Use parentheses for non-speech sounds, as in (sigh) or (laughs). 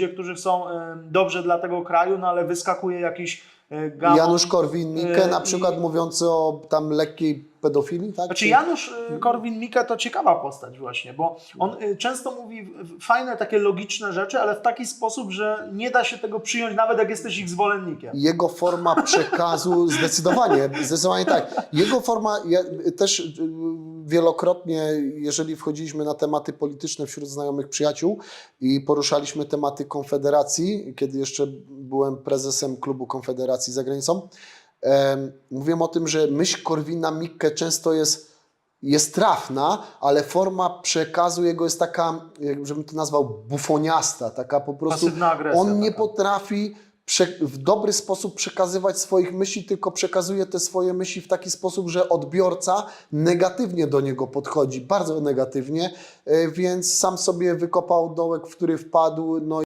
ludzie, którzy e, dobrze dla tego kraju, no ale wyskakuje jakiś gamon. Janusz Korwin-Mikke y, na przykład i- mówiący o tam lekkiej pedofilii, tak? Znaczy Czy- Janusz y, Korwin-Mikke to ciekawa postać właśnie, bo on często mówi fajne, takie logiczne rzeczy, ale w taki sposób, że nie da się tego przyjąć, nawet jak jesteś ich zwolennikiem. Jego forma przekazu (laughs) zdecydowanie, zdecydowanie tak. Jego forma, ja też wielokrotnie, jeżeli wchodziliśmy na tematy polityczne wśród znajomych przyjaciół i poruszaliśmy tematy Konfederacji, kiedy jeszcze byłem prezesem klubu Konfederacji za granicą, em, mówiłem o tym, że myśl Korwina Mikke często jest jest trafna, ale forma przekazu jego jest taka, żebym to nazwał, bufoniasta, taka po prostu. On nie taka. potrafi w dobry sposób przekazywać swoich myśli, tylko przekazuje te swoje myśli w taki sposób, że odbiorca negatywnie do niego podchodzi, bardzo negatywnie, e, więc sam sobie wykopał dołek, w który wpadł, no